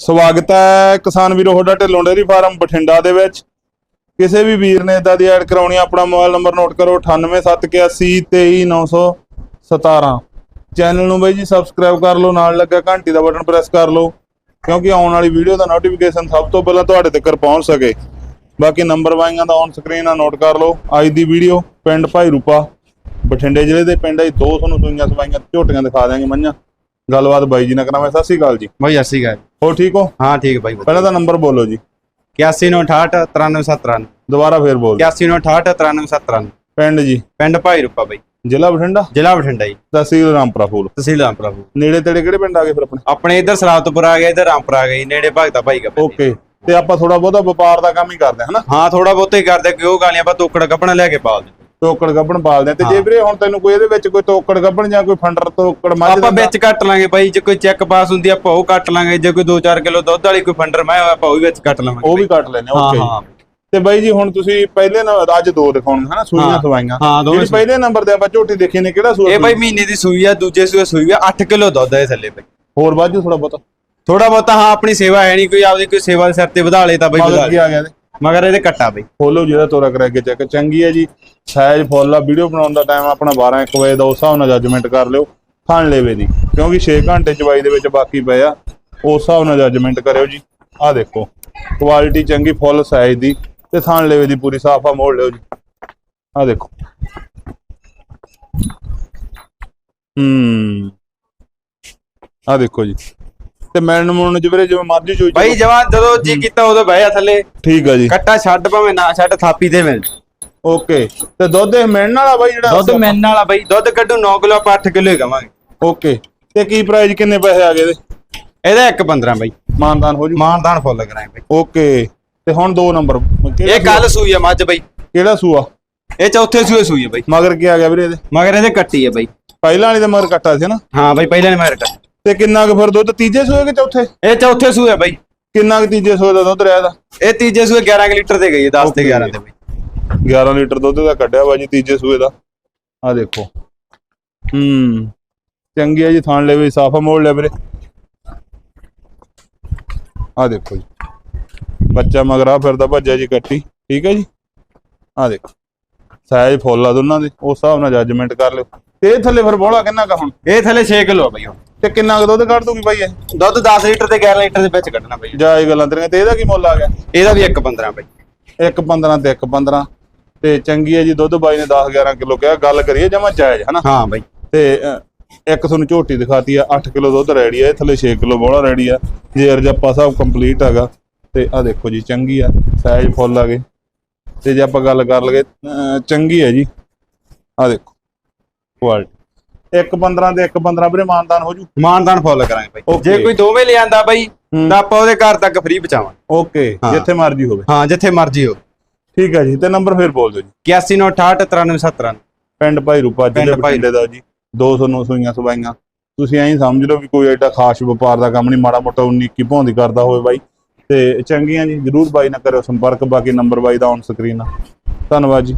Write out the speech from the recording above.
ਸਵਾਗਤ ਹੈ ਕਿਸਾਨ ਵੀਰੋ ਤੁਹਾਡਾ ਢਿੱਲੋਂ ਡੇਅਰੀ ਫਾਰਮ ਬਠਿੰਡਾ ਦੇ ਵਿੱਚ। ਕਿਸੇ ਵੀ ਵੀਰ ਨੇ ਇਦਾਂ ਦੀ ਐਡ ਕਰਾਉਣੀ ਆਪਣਾ ਮੋਬਾਈਲ ਨੰਬਰ ਨੋਟ ਕਰੋ 9871823917 ਚੈਨਲ ਨੂੰ ਬਾਈ ਜੀ ਸਬਸਕ੍ਰਾਈਬ ਕਰ ਲਓ, ਨਾਲ ਲੱਗਾ ਘੰਟੀ ਦਾ ਬਟਨ ਪ੍ਰੈਸ ਕਰ ਲਓ, ਕਿਉਂਕਿ ਆਉਣ ਵਾਲੀ ਵੀਡੀਓ ਦਾ ਨੋਟੀਫਿਕੇਸ਼ਨ ਸਭ ਤੋਂ ਪਹਿਲਾਂ ਤੁਹਾਡੇ ਤੱਕ ਪਹੁੰਚ ਸਕੇ। ਬਾਕੀ ਨੰਬਰ ਵਾਈਆਂ ਦਾ ਔਨ ਸਕਰੀਨ ਆ ਨੋਟ ਕਰ ਲਓ। ਅੱਜ ਦੀ ਵੀਡੀਓ ਪਿੰਡ ਭਾਈ ਰੂਪਾ, ਬਠਿੰਡੇ ਜ਼ਿਲ੍ਹੇ ਦੇ ਪਿੰਡ ਆਈ ਦੋ ਤੁਹਾਨੂੰ ਸੂਈਆਂ ਸਵਾਈਆਂ ਝੋਟੀਆਂ ਦਿਖਾ ਦਿਆਂਗੇ ਮੰਝਾਂ। ਗੱਲਬਾਤ ਬਾਈ ਜੀ ਨਾਲ ਕਰਾਂਗੇ। ਸਤਿ ਸ਼੍ਰੀ ਅਕਾਲ ਜੀ। ਭਾਈ ਅਸੀਂ ਗਏ ਹੋ ਠੀਕ ਹੋ? ਹਾਂ ਠੀਕ ਭਾਈ ਪਹਿਲਾਂ ਤਾਂ ਨੰਬਰ ਬੋਲੋ ਜੀ। 8168 9317 ਦੁਬਾਰਾ ਫੇਰ ਬੋਲ ਦਿਓ। 8168 9317 ਪਿੰਡ ਜੀ। ਪਿੰਡ ਭਾਈ ਰੂਪਾ ਬਾਈ। ਜ਼ਿਲ੍ਹਾ ਬਠਿੰਡਾ? ਜ਼ਿਲ੍ਹਾ ਬਠਿੰਡਾ ਜੀ। ਤਹਿਸੀਲ ਰਾਮਪੁਰਾ ਫੂਲ। ਤਹਿਸੀਲ ਰਾਮਪੁਰਾ ਨੇੜੇ ਤੇੜੇ ਕਿਹੜੇ ਪਿੰਡ ਆ ਗਏ ਫਿਰ ਆਪਣੇ? ਆਪਣੇ ਇੱਧਰ ਸਰਾਤਪੁਰ ਆ ਗਿਆ ਇੱਧਰ ਰਾਮਪੁਰ ਆ ਗਈ ਨੇੜੇ ਭਗਤਾ ਭਾਈ ਕਾ ਓਕੇ। ਤੇ ਆਪਾਂ ਥੋੜਾ ਬਹੁਤਾ ਵਪਾਰ ਦਾ ਕੰਮ ਹੀ ਕਰਦੇ ਹਾਂ ਹਨਾ? ਹਾਂ ਥੋੜਾ ਬਹੁਤਾ ਹੀ ਕਰਦੇ ਕਿ ਉਹ ਗਾਲੀਆਂ ਆਪਾਂ ਤੋਕੜ ਕੱਪਣਾ ਲੈ ਕੇ ਪਾਲ ਦੇ ਤੋਕੜ ਗੱਬਣ ਪਾਲਦੇ ਆ। ਤੇ ਜੇ। ਵੀਰੇ ਹੁਣ ਤੈਨੂੰ ਕੋਈ ਇਹਦੇ ਵਿੱਚ ਕੋਈ ਤੋਕੜ ਗੱਬਣ ਜਾਂ ਕੋਈ ਫੰਡਰ ਤੋਕੜ ਮੱਝ ਆਪਾਂ ਵਿੱਚ ਕੱਟ ਲਾਂਗੇ ਭਾਈ ਜੇ ਕੋਈ ਚੈੱਕ ਪਾਸ ਹੁੰਦੀ ਆਪਾਂ ਉਹ ਕੱਟ ਲਾਂਗੇ। ਜੇ ਕੋਈ 2-4 ਕਿਲੋ ਦੁੱਧ ਵਾਲੀ ਕੋਈ ਫੰਡਰ ਮੈਂ ਆਪਾਂ ਉਹ ਵੀ ਵਿੱਚ ਕੱਟ ਲਾਵਾਂਗੇ ਉਹ ਵੀ ਕੱਟ ਹਾਂ ਓਕੇ ਹਾਂ। ਤੇ ਬਾਈ ਜੀ ਹੁਣ ਤੁਸੀਂ ਪਹਿਲੇ ਨੰਬਰ ਅੱਜ ਦੋ ਦਿਖਾਉਣਗੇ ਹਨਾ? ਸੂਈਆਂ। ਸਵਾਈਆਂ। ਜਿਹੜੀ ਪਹਿਲੇ ਨੰਬਰ ਤੇ ਆਪਾਂ ਝੋਟੀ ਦੇਖੀ ਨੇ ਕਿਹੜਾ ਸੂਆ ਇਹ ਭਾਈ ਮਹੀਨੇ ਦੀ ਸੂਈ ਆ ਦੂਜੇ ਸੂਏ ਸੂਈ ਆ 8 ਕਿਲੋ ਦੁੱਧ ਹੈ ਥੱਲੇ ਭਾਈ ਹੋਰ ਵਾਜੂ ਥੋੜਾ ਬਹੁਤਾ? ਥੋੜਾ ਬਹੁਤਾ ਹਾਂ ਆਪਣੀ ਸੇਵਾ ਹੈ ਨਹੀਂ ਕੋਈ ਆਪਦੀ ਕੋਈ ਸੇਵਾ ਦੇ ਸਿਰ ਤੇ ਵਧਾ ਲੇ ਤਾਂ ਬਈ ਵਧਾ ਆ ਗਿਆ ਮਗਰ ਇਹਦੇ ਕੱਟਾ ਬਈ। ਖੋਲੋ ਜਿਹੜਾ ਤੋਰਾ ਕਰਾ ਕੇ ਚੈੱਕ ਚੰਗੀ ਹੈ ਜੀ। ਸਾਈਜ਼ ਫੁੱਲ ਆ ਵੀਡੀਓ ਬਣਾਉਣ ਦਾ ਟਾਈਮ ਆਪਣਾ 12 1 ਵਜੇ ਦਾ ਉਸ ਹਿਸਾਬ ਨਾਲ ਜੱਜਮੈਂਟ ਕਰ ਲਿਓ। ਥਣ ਲੇਵੇ ਦੀ। ਕਿਉਂਕਿ 6 ਘੰਟੇ ਚਵਾਈ ਦੇ ਵਿੱਚ ਬਾਕੀ ਪਏ ਆ, ਉਸ ਹਿਸਾਬ ਨਾਲ ਜੱਜਮੈਂਟ ਕਰਿਓ ਜੀ। ਆਹ ਦੇਖੋ ਕੁਆਲਿਟੀ ਚੰਗੀ, ਫੁੱਲ ਸਾਈਜ਼ ਦੀ, ਤੇ ਥਣ ਲੇਵੇ ਦੀ, ਪੂਰੀ ਸਾਫ਼ ਆ, ਮੋੜ ਲਿਓ ਜੀ। ਆਹ ਦੇਖੋ। ਹੂੰ। ਆਹ ਦੇਖੋ ਜੀ। ਤੇ ਮੈਨ ਮੂਣ ਜਿਵੇਂ ਜਿਵੇਂ ਮਰਜ਼ੀ ਚੋਈ ਭਾਈ ਜਵਾਨ ਜਦੋਂ ਜੀ ਕੀਤਾ ਉਦੋਂ ਬਹਿਆ ਥੱਲੇ। ਠੀਕ ਆ ਜੀ। ਕੱਟਾ ਛੱਡ ਭਾਵੇਂ ਨਾ ਛੱਡ ਥਾਪੀ ਦੇ ਮਿਲ। ਓਕੇ। ਤੇ ਦੁੱਧ ਇਹ ਮਿਲਣ ਵਾਲਾ ਬਾਈ ਜਿਹੜਾ ਦੁੱਧ ਮੈਨ ਵਾਲਾ ਬਾਈ ਦੁੱਧ ਕੱਢੂ 9 ਕਿਲੋ ਆਪਾਂ 8 ਕਿਲੋ ਹੀ ਕਵਾਂਗੇ ਓਕੇ। ਤੇ ਕੀ ਪ੍ਰਾਈਸ ਕਿੰਨੇ ਪੈਸੇ ਆ ਗਏ ਇਹਦੇ? ਇਹਦਾ 1.15 ਬਾਈ। ਮਾਨਦਾਨ ਹੋ ਜੂ। ਮਾਨਦਾਨ ਫੁੱਲ ਕਰਾਏ ਬਾਈ। ਓਕੇ। ਤੇ ਹੁਣ ਦੋ ਨੰਬਰ। ਕਿਹੜਾ ਇਹ ਕੱਲ ਸੂਈ ਆ ਮੱਝ ਬਾਈ। ਕਿਹੜਾ ਸੂਆ? ਇਹ ਚੌਥੇ ਸੂਏ ਸੂਈ ਆ ਬਾਈ। ਮਗਰ ਕੀ ਆ ਗਿਆ ਵੀਰੇ ਇਹਦੇ? ਮਗਰ ਇਹਦੇ ਕੱਟੀ ਆ ਬਾਈ। ਪਹਿਲਾਂ ਵਾਲੀ ਦੇ ਮਗਰ ਕੱਟਾ ਸੀ ਨਾ। ਹਾਂ ਬਾਈ ਪਹਿਲਾਂ ਨੇ ਮਗਰ ਕੱਟ। ਤੇ ਕਿੰਨਾ ਕੁ ਫਿਰ ਦੁੱਧ ਤੀਜੇ ਸੂਏ ਕਿ ਚੌਥੇ? ਇਹ ਚੌਥੇ ਸੂਏ ਆ ਬਾਈ। ਕਿੰਨਾ ਕੁ ਤੀਜੇ ਸੂਏ ਦਾ ਦੁੱਧ ਰਿਹਾ ਇਹਦਾ? ਇਹ ਤੀਜੇ ਸੂਏ 11 ਕੁ ਲੀਟਰ ਦੇ ਗਈ ਹੈ 10 ਤੇ Okay. 11 ਤੇ ਬਾਈ। 11 ਲੀਟਰ ਦੁੱਧ ਦਾ ਕੱਢਿਆ ਬਾਜੀ ਤੀਜੇ ਸੂਏ ਦਾ। ਆ ਦੇਖੋ। ਹੂੰ। ਚੰਗੀ ਹੈ ਜੀ ਥਾਣ ਲੈ ਵੀ ਸਾਫਾ ਮੋੜ ਲਿਆ ਵੀਰੇ। ਆ ਦੇਖੋ ਜੀ। ਬੱਚਾ ਮਗਰਾ ਫਿਰਦਾ ਭੱਜਿਆ ਜੀ ਕੱਟੀ ਠੀਕ ਹੈ ਜੀ? ਆ ਦੇਖੋ। ਸਾਈਜ਼ ਫੁੱਲ ਆ ਦੋਨਾਂ ਦੇ ਉਸ ਹਿਸਾਬ ਨਾਲ ਜੱਜਮੈਂਟ ਕਰ ਲਿਓ। ਤੇ ਇਹ ਥੱਲੇ ਫਿਰ ਬੋਲਾ ਕਿੰਨਾ ਕਾ ਹੁਣ? ਇਹ ਥੱਲੇ 6 ਕਿਲੋ ਆ ਬਾਈ ਹੁਣ। ਤੇ ਕਿੰਨਾ ਕੁ ਦੁੱਧ ਕੱਢ ਦੂਗੀ ਬਾਈ ਇਹ? ਦੁੱਧ 10 ਲੀਟਰ ਤੇ 11 ਲੀਟਰ ਦੇ ਵਿੱਚ ਕੱਢਣਾ ਬਾਈ। ਜਾ ਇਹ ਗੱਲਾਂ ਤੇਰੀਆਂ ਤੇ ਇਹਦਾ ਕੀ ਮੁੱਲ ਆ ਗਿਆ? ਇਹਦਾ ਵੀ 1.15 ਬਾਈ। ਇੱਕ 15 ਤੇ ਇੱਕ 15 ਤੇ ਚੰਗੀ ਹੈ ਜੀ ਦੁੱਧ ਬਾਈ ਨੇ 10 11 ਕਿਲੋ ਕਿਹਾ ਗੱਲ ਕਰੀਏ ਜਮਾ ਜਾਇਜ਼ ਹਨਾ? ਹਾਂ ਬਾਈ। ਤੇ ਅ, ਇੱਕ ਤੁਹਾਨੂੰ ਝੋਟੀ ਦਿਖਾਤੀ ਆ 8 ਕਿਲੋ ਦੁੱਧ ਰੈਡੀ ਆ ਇਹ ਥੱਲੇ 6 ਕਿਲੋ ਬੋਲਾ ਰੈਡੀ ਆ। ਜੇ ਅਰਜੱਪਾ ਸਾਹਿਬ ਕੰਪਲੀਟ ਹੈਗਾ। ਤੇ ਆ ਦੇਖੋ ਜੀ ਚੰਗੀ ਆ ਸਾਈਜ਼ ਫੁੱਲ ਆ ਗਏ। ਤੇ ਜੇ ਆਪਾਂ ਗੱਲ ਕਰ ਲਗੇ ਚੰਗੀ ਹੈ ਜੀ। ਆ ਦੇਖੋ ਕੁਆਲਿਟੀ ਇੱਕ 15 ਤੇ ਇੱਕ 15 ਵੀਰੇ ਮਾਨਦਾਨ ਹੋ ਜੂ। ਮਾਨਦਾਨ ਫੁੱਲ ਕਰਾਂਗੇ ਬਾਈ. ਜੇ ਕੋਈ ਦੋਵੇਂ ਲਿਆਂਦਾ ਬਾਈ। ਤਾਂ ਆਪਾਂ ਉਹਦੇ ਘਰ ਤੱਕ ਫ੍ਰੀ ਪਹੁੰਚਾਵਾਂਗੇ। ਓਕੇ। ਜਿੱਥੇ ਮਰਜ਼ੀ ਹੋਵੇ। ਹਾਂ ਜਿੱਥੇ ਮਰਜ਼ੀ ਹੋ ਠੀਕ ਹੈ ਜੀ ਤੇ ਨੰਬਰ ਫੇਰ ਬੋਲ ਦਿਓ ਜੀ। 8168 9317 ਪਿੰਡ ਭਾਈ ਰੂਪਾ ਜ਼ਿਲ੍ਹੇ ਬਠਿੰਡੇ ਦਾ ਜੀ 209 ਸੂਈਆਂ ਸਵਾਈਆਂ। ਤੁਸੀਂ ਐਂ ਸਮਝ ਲਓ ਵੀ ਕੋਈ ਐਡਾ ਖਾਸ ਵਪਾਰ ਦਾ ਕੰਮ ਨਹੀਂ ਮਾੜਾ ਮੋਟਾ 19 ਕੀ ਭੌਂਦੀ ਕਰਦਾ ਹੋਵੇ ਬਾਈ। ਤੇ ਚੰਗੀਆਂ ਜੀ ਜਰੂਰ ਬਾਈ ਨਾਲ ਕਰਿਓ ਸੰਪਰਕ ਬਾਕੀ ਨੰਬਰ ਬਾਈ ਦਾ ਔਨ ਸਕਰੀਨ ਆ। ਧੰਨਵਾਦ ਜੀ।